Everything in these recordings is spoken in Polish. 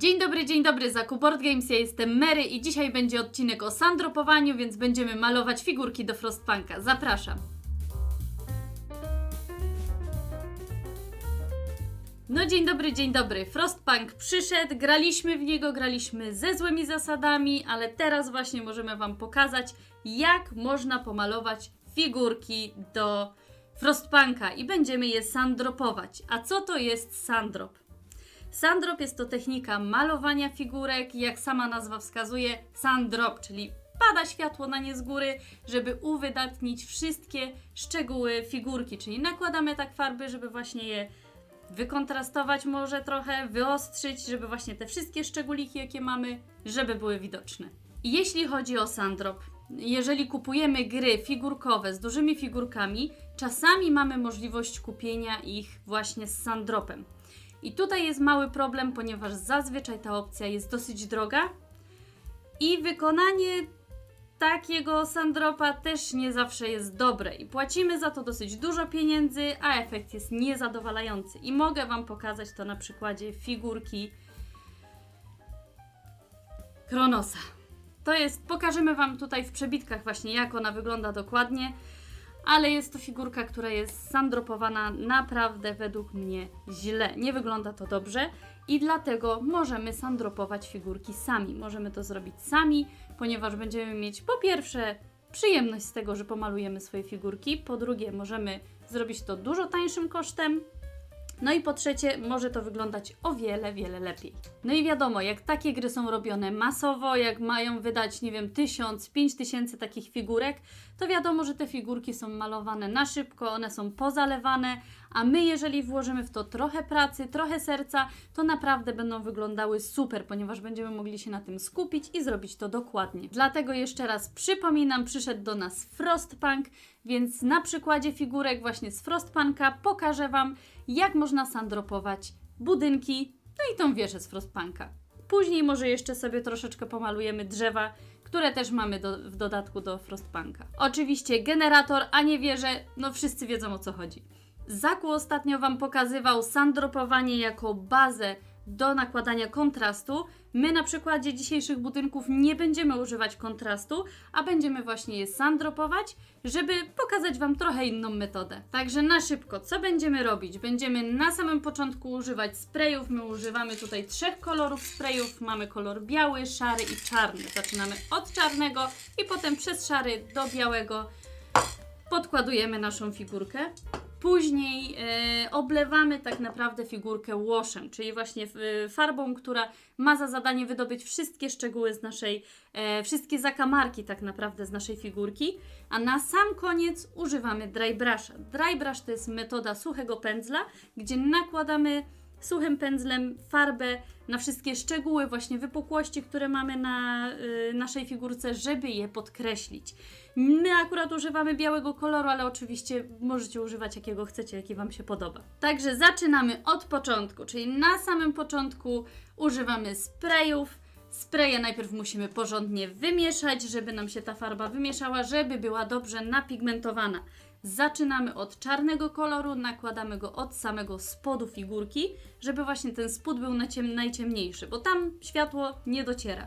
Dzień dobry, dzień dobry, za Board Games, ja jestem Mary i dzisiaj będzie odcinek o sandropowaniu, więc będziemy malować figurki do Frostpunka. Zapraszam. No dzień dobry, dzień dobry. Frostpunk przyszedł, graliśmy w niego, graliśmy ze złymi zasadami, ale teraz właśnie możemy Wam pokazać, jak można pomalować figurki do Frostpunka i będziemy je sandropować. A co to jest sandrop? Sandrop jest to technika malowania figurek, jak sama nazwa wskazuje, sandrop, czyli pada światło na nie z góry, żeby uwydatnić wszystkie szczegóły figurki, czyli nakładamy tak farby, żeby właśnie je wykontrastować może trochę, wyostrzyć, żeby właśnie te wszystkie szczególiki, jakie mamy, żeby były widoczne. Jeśli chodzi o sandrop, jeżeli kupujemy gry figurkowe z dużymi figurkami, czasami mamy możliwość kupienia ich właśnie z sandropem. I tutaj jest mały problem, ponieważ zazwyczaj ta opcja jest dosyć droga i wykonanie takiego sandropa też nie zawsze jest dobre i płacimy za to dosyć dużo pieniędzy, a efekt jest niezadowalający. I mogę Wam pokazać to na przykładzie figurki Kronosa. To jest, pokażemy Wam tutaj w przebitkach właśnie jak ona wygląda dokładnie, ale jest to figurka, która jest sandropowana naprawdę według mnie źle. Nie wygląda to dobrze i dlatego możemy sandropować figurki sami. Możemy to zrobić sami, ponieważ będziemy mieć po pierwsze przyjemność z tego, że pomalujemy swoje figurki, po drugie możemy zrobić to dużo tańszym kosztem, no i po trzecie, może to wyglądać o wiele, wiele lepiej. No i wiadomo, jak takie gry są robione masowo, jak mają wydać, nie wiem, tysiąc, pięć tysięcy takich figurek, to wiadomo, że te figurki są malowane na szybko, one są pozalewane, a my, jeżeli włożymy w to trochę pracy, trochę serca, to naprawdę będą wyglądały super, ponieważ będziemy mogli się na tym skupić i zrobić to dokładnie. Dlatego jeszcze raz przypominam, przyszedł do nas Frostpunk, więc na przykładzie figurek właśnie z Frostpunka pokażę Wam, jak można sandropować budynki, no i tą wieżę z Frostpunka. Później może jeszcze sobie troszeczkę pomalujemy drzewa, które też mamy do, w dodatku do Frostpunka. Oczywiście generator, a nie wieżę, no wszyscy wiedzą o co chodzi. Zaku ostatnio Wam pokazywał sandropowanie jako bazę do nakładania kontrastu. My na przykładzie dzisiejszych budynków nie będziemy używać kontrastu, a będziemy właśnie je sandropować, żeby pokazać Wam trochę inną metodę. Także na szybko, co będziemy robić? Będziemy na samym początku używać sprayów. My używamy tutaj trzech kolorów sprayów. Mamy kolor biały, szary i czarny. Zaczynamy od czarnego i potem przez szary do białego podkładujemy naszą figurkę. Później e, oblewamy tak naprawdę figurkę łoshem, czyli właśnie e, farbą, która ma za zadanie wydobyć wszystkie szczegóły z naszej, e, wszystkie zakamarki tak naprawdę z naszej figurki. A na sam koniec używamy dry brusha. Dry brush to jest metoda suchego pędzla, gdzie nakładamy suchym pędzlem farbę na wszystkie szczegóły, właśnie wypukłości, które mamy na y, naszej figurce, żeby je podkreślić. My akurat używamy białego koloru, ale oczywiście możecie używać jakiego chcecie, jaki Wam się podoba. Także zaczynamy od początku, czyli na samym początku używamy sprayów. Spreje najpierw musimy porządnie wymieszać, żeby nam się ta farba wymieszała, żeby była dobrze napigmentowana. Zaczynamy od czarnego koloru, nakładamy go od samego spodu figurki, żeby właśnie ten spód był najciemniejszy, bo tam światło nie dociera.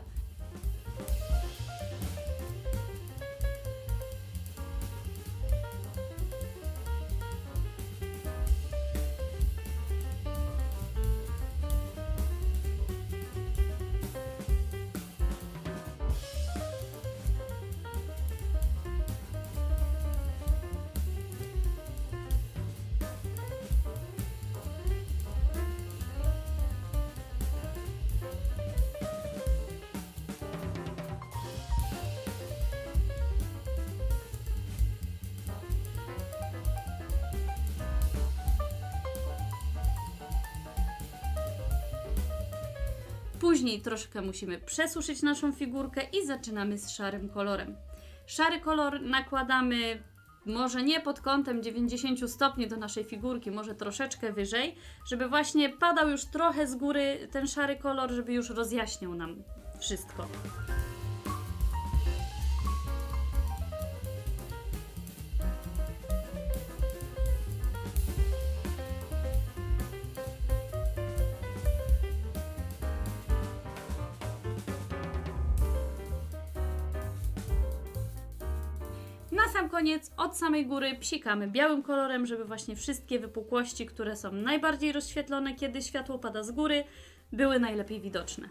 Później troszkę musimy przesuszyć naszą figurkę i zaczynamy z szarym kolorem. Szary kolor nakładamy może nie pod kątem 90 stopni do naszej figurki, może troszeczkę wyżej, żeby właśnie padał już trochę z góry ten szary kolor, żeby już rozjaśniał nam wszystko. Sam koniec, od samej góry, psikamy białym kolorem, żeby właśnie wszystkie wypukłości, które są najbardziej rozświetlone, kiedy światło pada z góry, były najlepiej widoczne.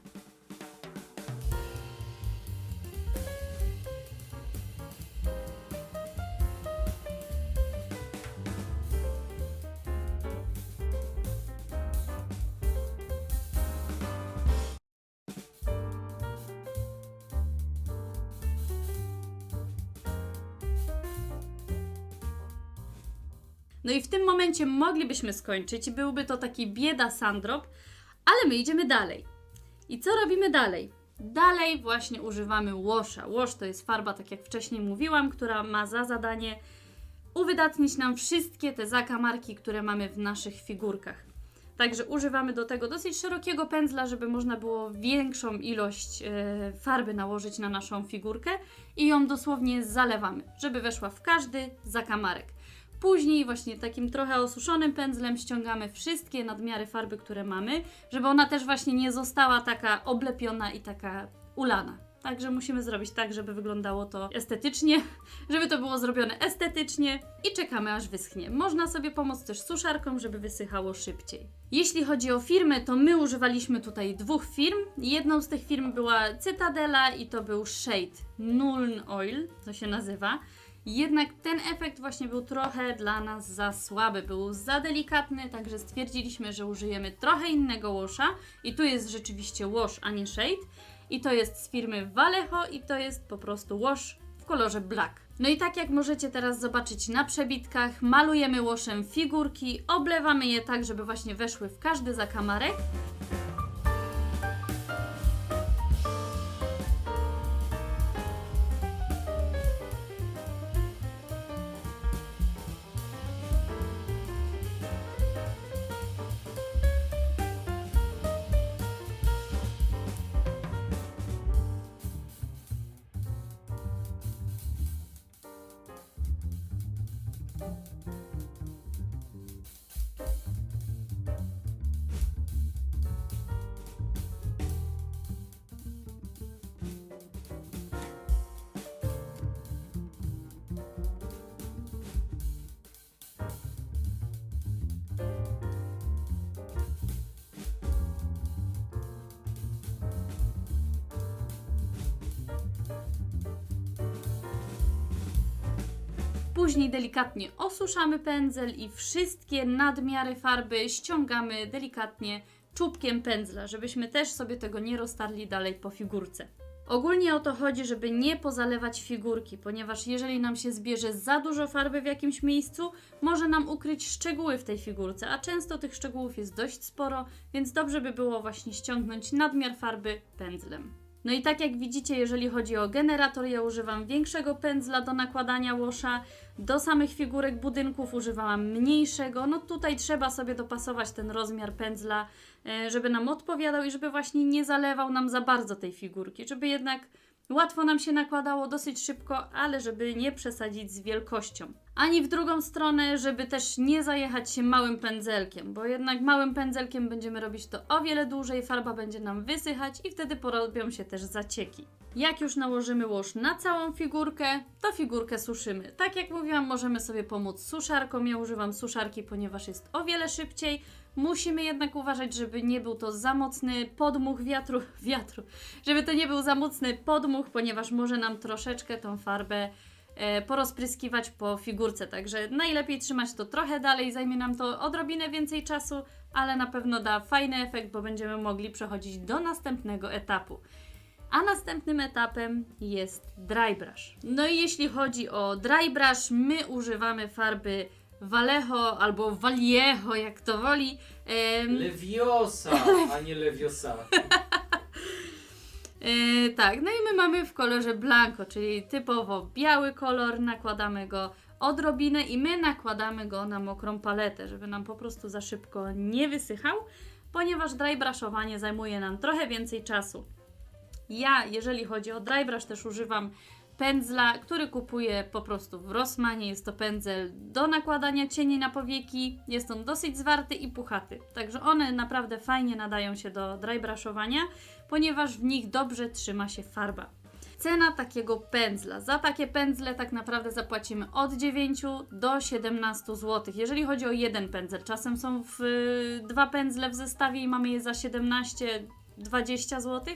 Momencie moglibyśmy skończyć byłby to taki bieda sandrop, ale my idziemy dalej. I co robimy dalej? Dalej właśnie używamy łosza. Łosz to jest farba, tak jak wcześniej mówiłam, która ma za zadanie uwydatnić nam wszystkie te zakamarki, które mamy w naszych figurkach. Także używamy do tego dosyć szerokiego pędzla, żeby można było większą ilość e, farby nałożyć na naszą figurkę i ją dosłownie zalewamy, żeby weszła w każdy zakamarek. Później właśnie takim trochę osuszonym pędzlem ściągamy wszystkie nadmiary farby, które mamy, żeby ona też właśnie nie została taka oblepiona i taka ulana. Także musimy zrobić tak, żeby wyglądało to estetycznie, żeby to było zrobione estetycznie i czekamy aż wyschnie. Można sobie pomóc też suszarką, żeby wysychało szybciej. Jeśli chodzi o firmy, to my używaliśmy tutaj dwóch firm. Jedną z tych firm była Cytadela i to był Shade Nuln Oil, to się nazywa. Jednak ten efekt właśnie był trochę dla nas za słaby, był za delikatny, także stwierdziliśmy, że użyjemy trochę innego łosza. I tu jest rzeczywiście wash, a nie shade. I to jest z firmy Vallejo i to jest po prostu wash w kolorze black. No i tak jak możecie teraz zobaczyć na przebitkach, malujemy łoszem figurki, oblewamy je tak, żeby właśnie weszły w każdy zakamarek. Później delikatnie osuszamy pędzel i wszystkie nadmiary farby ściągamy delikatnie czubkiem pędzla, żebyśmy też sobie tego nie roztarli dalej po figurce. Ogólnie o to chodzi, żeby nie pozalewać figurki, ponieważ jeżeli nam się zbierze za dużo farby w jakimś miejscu, może nam ukryć szczegóły w tej figurce, a często tych szczegółów jest dość sporo, więc dobrze by było właśnie ściągnąć nadmiar farby pędzlem. No i tak jak widzicie, jeżeli chodzi o generator, ja używam większego pędzla do nakładania łosza. Do samych figurek budynków używałam mniejszego. No tutaj trzeba sobie dopasować ten rozmiar pędzla, e, żeby nam odpowiadał i żeby właśnie nie zalewał nam za bardzo tej figurki, żeby jednak łatwo nam się nakładało dosyć szybko, ale żeby nie przesadzić z wielkością. Ani w drugą stronę, żeby też nie zajechać się małym pędzelkiem, bo jednak małym pędzelkiem będziemy robić to o wiele dłużej, farba będzie nam wysychać i wtedy porobią się też zacieki. Jak już nałożymy łoż na całą figurkę, to figurkę suszymy. Tak jak mówiłam, możemy sobie pomóc suszarką. Ja używam suszarki, ponieważ jest o wiele szybciej. Musimy jednak uważać, żeby nie był to za mocny podmuch wiatru, wiatru, żeby to nie był za mocny podmuch, ponieważ może nam troszeczkę tą farbę e, porozpryskiwać po figurce. Także najlepiej trzymać to trochę dalej, zajmie nam to odrobinę więcej czasu, ale na pewno da fajny efekt, bo będziemy mogli przechodzić do następnego etapu. A następnym etapem jest dry brush. No i jeśli chodzi o dry brush, my używamy farby Vallejo albo Vallejo, jak to woli. Em, Leviosa, a nie Leviosa. e, tak, no i my mamy w kolorze blanco, czyli typowo biały kolor, nakładamy go odrobinę i my nakładamy go na mokrą paletę, żeby nam po prostu za szybko nie wysychał, ponieważ dry brushowanie zajmuje nam trochę więcej czasu. Ja, jeżeli chodzi o dry brush, też używam pędzla, który kupuję po prostu w Rossmanie. Jest to pędzel do nakładania cieni na powieki. Jest on dosyć zwarty i puchaty. Także one naprawdę fajnie nadają się do dry brushowania, ponieważ w nich dobrze trzyma się farba. cena takiego pędzla. Za takie pędzle tak naprawdę zapłacimy od 9 do 17 zł. Jeżeli chodzi o jeden pędzel, czasem są w, y, dwa pędzle w zestawie i mamy je za 17 20 zł,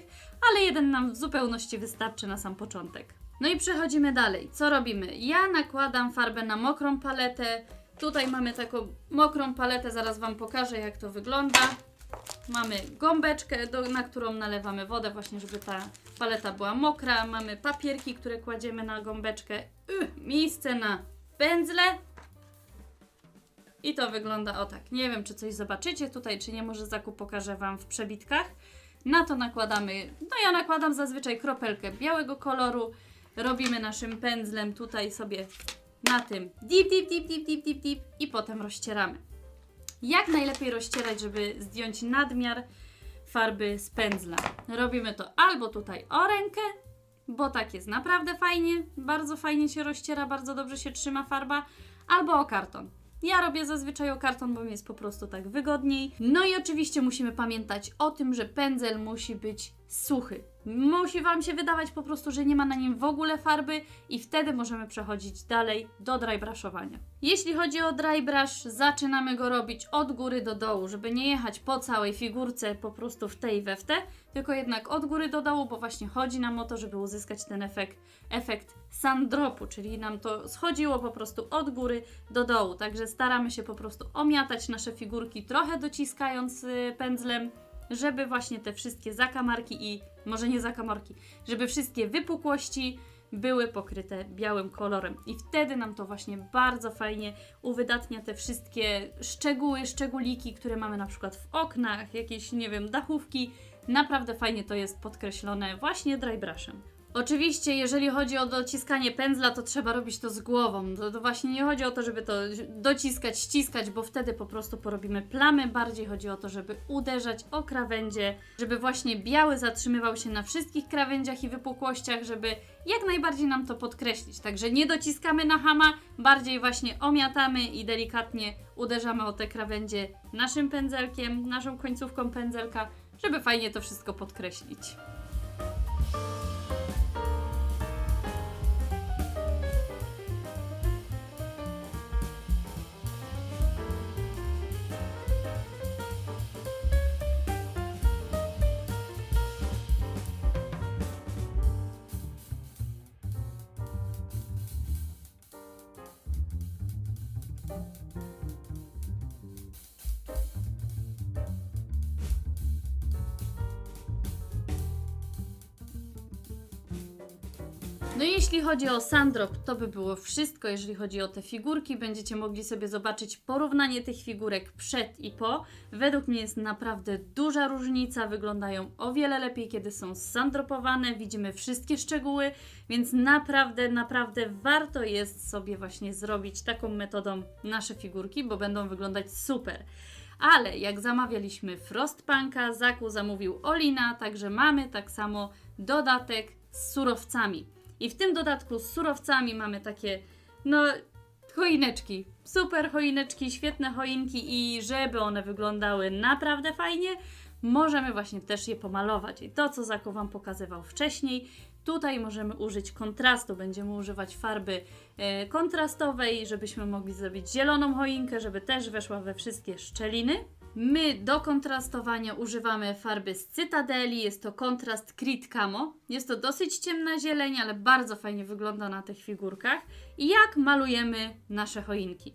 ale jeden nam w zupełności wystarczy na sam początek. No i przechodzimy dalej. Co robimy? Ja nakładam farbę na mokrą paletę. Tutaj mamy taką mokrą paletę, zaraz Wam pokażę jak to wygląda. Mamy gąbeczkę, do, na którą nalewamy wodę, właśnie żeby ta paleta była mokra. Mamy papierki, które kładziemy na gąbeczkę. Yy, miejsce na pędzle. I to wygląda o tak. Nie wiem, czy coś zobaczycie tutaj, czy nie. Może zakup pokażę Wam w przebitkach. Na to nakładamy, no ja nakładam zazwyczaj kropelkę białego koloru. Robimy naszym pędzlem tutaj sobie na tym dip, dip, dip, dip, dip, dip, dip i potem rozcieramy. Jak najlepiej rozcierać, żeby zdjąć nadmiar farby z pędzla? Robimy to albo tutaj o rękę, bo tak jest naprawdę fajnie, bardzo fajnie się rozciera, bardzo dobrze się trzyma farba, albo o karton. Ja robię zazwyczaj o karton, bo mi jest po prostu tak wygodniej. No i oczywiście musimy pamiętać o tym, że pędzel musi być suchy. Musi Wam się wydawać po prostu, że nie ma na nim w ogóle farby i wtedy możemy przechodzić dalej do dry brushowania. Jeśli chodzi o dry brush, zaczynamy go robić od góry do dołu, żeby nie jechać po całej figurce po prostu w tej we w te, tylko jednak od góry do dołu, bo właśnie chodzi nam o to, żeby uzyskać ten efekt, efekt sandropu, czyli nam to schodziło po prostu od góry do dołu. Także staramy się po prostu omiatać nasze figurki, trochę dociskając y, pędzlem, żeby właśnie te wszystkie zakamarki i może nie zakamarki, żeby wszystkie wypukłości były pokryte białym kolorem. I wtedy nam to właśnie bardzo fajnie uwydatnia te wszystkie szczegóły, szczególiki, które mamy na przykład w oknach, jakieś, nie wiem, dachówki. Naprawdę fajnie to jest podkreślone właśnie dry brushem. Oczywiście, jeżeli chodzi o dociskanie pędzla, to trzeba robić to z głową. To, to właśnie nie chodzi o to, żeby to dociskać, ściskać, bo wtedy po prostu porobimy plamy. Bardziej chodzi o to, żeby uderzać o krawędzie, żeby właśnie biały zatrzymywał się na wszystkich krawędziach i wypukłościach, żeby jak najbardziej nam to podkreślić. Także nie dociskamy na hama, bardziej właśnie omiatamy i delikatnie uderzamy o te krawędzie naszym pędzelkiem, naszą końcówką pędzelka, żeby fajnie to wszystko podkreślić. Jeśli chodzi o Sandrop, to by było wszystko. Jeżeli chodzi o te figurki, będziecie mogli sobie zobaczyć porównanie tych figurek przed i po. Według mnie jest naprawdę duża różnica. Wyglądają o wiele lepiej, kiedy są sandropowane. Widzimy wszystkie szczegóły, więc naprawdę, naprawdę warto jest sobie właśnie zrobić taką metodą nasze figurki, bo będą wyglądać super. Ale jak zamawialiśmy Frostpunka, Zaku zamówił Olina, także mamy tak samo dodatek z surowcami. I w tym dodatku z surowcami mamy takie, no, choineczki. Super choineczki, świetne choinki i żeby one wyglądały naprawdę fajnie, możemy właśnie też je pomalować. I to, co Zaku Wam pokazywał wcześniej, tutaj możemy użyć kontrastu. Będziemy używać farby e, kontrastowej, żebyśmy mogli zrobić zieloną choinkę, żeby też weszła we wszystkie szczeliny. My do kontrastowania używamy farby z Cytadeli, jest to kontrast Crit Camo. Jest to dosyć ciemna zieleń, ale bardzo fajnie wygląda na tych figurkach. I jak malujemy nasze choinki?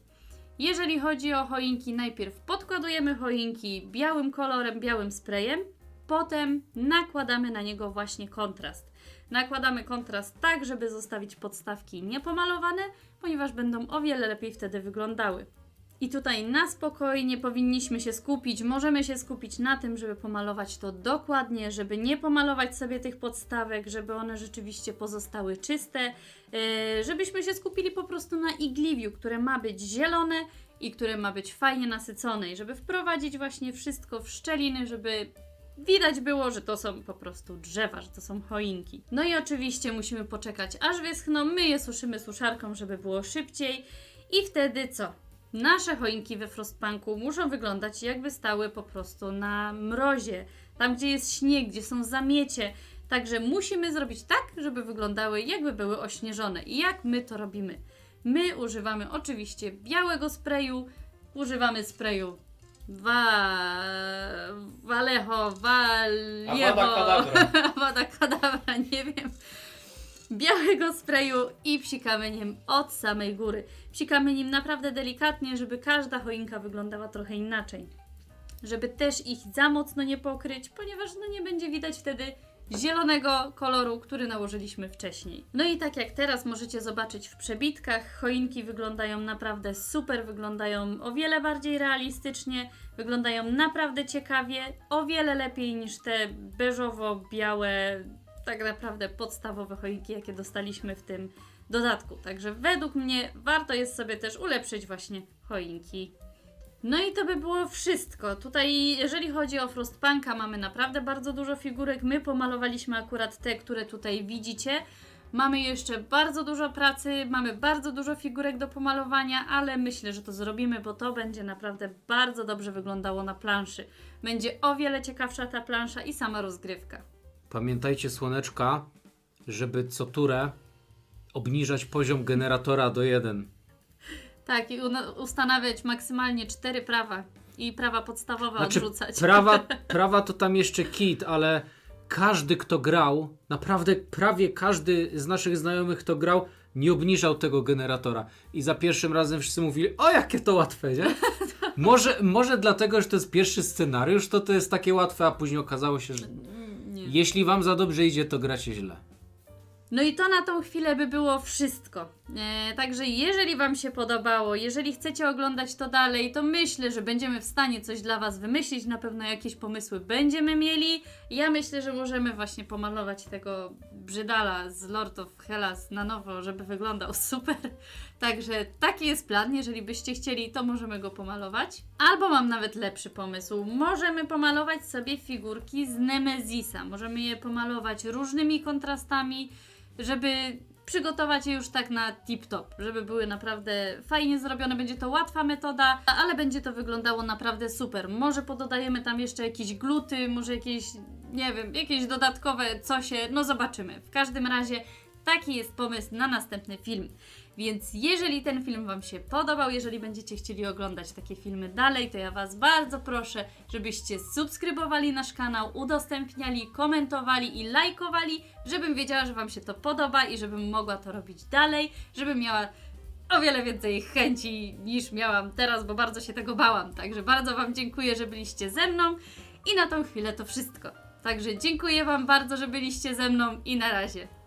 Jeżeli chodzi o choinki, najpierw podkładujemy choinki białym kolorem, białym sprayem, potem nakładamy na niego właśnie kontrast. Nakładamy kontrast tak, żeby zostawić podstawki niepomalowane, ponieważ będą o wiele lepiej wtedy wyglądały. I tutaj na spokojnie powinniśmy się skupić. Możemy się skupić na tym, żeby pomalować to dokładnie, żeby nie pomalować sobie tych podstawek, żeby one rzeczywiście pozostały czyste, yy, żebyśmy się skupili po prostu na igliwiu, które ma być zielone i które ma być fajnie nasycone i żeby wprowadzić właśnie wszystko w szczeliny, żeby widać było, że to są po prostu drzewa, że to są choinki. No i oczywiście musimy poczekać aż wyschną, my je suszymy suszarką, żeby było szybciej i wtedy co? Nasze choinki we Frostpunku muszą wyglądać jakby stały po prostu na mrozie. Tam, gdzie jest śnieg, gdzie są zamiecie, Także musimy zrobić tak, żeby wyglądały jakby były ośnieżone. I jak my to robimy? My używamy oczywiście białego sprayu, używamy sprayu wa... Walecho, Waliecho, Avada Kedavra. Avada Kedavra, nie wiem, białego sprayu i psikamy nim od samej góry. Psikamy nim naprawdę delikatnie, żeby każda choinka wyglądała trochę inaczej. Żeby też ich za mocno nie pokryć, ponieważ no nie będzie widać wtedy zielonego koloru, który nałożyliśmy wcześniej. No i tak jak teraz możecie zobaczyć w przebitkach, choinki wyglądają naprawdę super, wyglądają o wiele bardziej realistycznie, wyglądają naprawdę ciekawie, o wiele lepiej niż te beżowo-białe, tak naprawdę podstawowe choinki, jakie dostaliśmy w tym dodatku. Także według mnie warto jest sobie też ulepszyć właśnie choinki. No i to by było wszystko. Tutaj, jeżeli chodzi o Frostpunka, mamy naprawdę bardzo dużo figurek. My pomalowaliśmy akurat te, które tutaj widzicie. Mamy jeszcze bardzo dużo pracy, mamy bardzo dużo figurek do pomalowania, ale myślę, że to zrobimy, bo to będzie naprawdę bardzo dobrze wyglądało na planszy. Będzie o wiele ciekawsza ta plansza i sama rozgrywka. Pamiętajcie, słoneczka, żeby co turę obniżać poziom generatora do 1. Tak, i ustanawiać maksymalnie cztery prawa i prawa podstawowe odrzucać. Znaczy, prawa, prawa to tam jeszcze kit, ale każdy, kto grał, naprawdę prawie każdy z naszych znajomych, kto grał, nie obniżał tego generatora. I za pierwszym razem wszyscy mówili, o jakie to łatwe, nie? Może, może dlatego, że to jest pierwszy scenariusz, to to jest takie łatwe, a później okazało się, że Nie. Jeśli wam za dobrze idzie, to gracie źle. No i to na tą chwilę by było wszystko. E, także jeżeli Wam się podobało, jeżeli chcecie oglądać to dalej, to myślę, że będziemy w stanie coś dla Was wymyślić. Na pewno jakieś pomysły będziemy mieli. Ja myślę, że możemy właśnie pomalować tego brzydala z Lord of Hellas na nowo, żeby wyglądał super. Także taki jest plan. Jeżeli byście chcieli, to możemy go pomalować. Albo mam nawet lepszy pomysł. Możemy pomalować sobie figurki z Nemezisa. Możemy je pomalować różnymi kontrastami żeby przygotować je już tak na tip-top, żeby były naprawdę fajnie zrobione. Będzie to łatwa metoda, ale będzie to wyglądało naprawdę super. Może pododajemy tam jeszcze jakieś gluty, może jakieś, nie wiem, jakieś dodatkowe cosie, no zobaczymy. W każdym razie taki jest pomysł na następny film. Więc jeżeli ten film Wam się podobał, jeżeli będziecie chcieli oglądać takie filmy dalej, to ja Was bardzo proszę, żebyście subskrybowali nasz kanał, udostępniali, komentowali i lajkowali, żebym wiedziała, że Wam się to podoba i żebym mogła to robić dalej, żebym miała o wiele więcej chęci niż miałam teraz, bo bardzo się tego bałam. Także bardzo Wam dziękuję, że byliście ze mną i na tą chwilę to wszystko. Także dziękuję Wam bardzo, że byliście ze mną i na razie.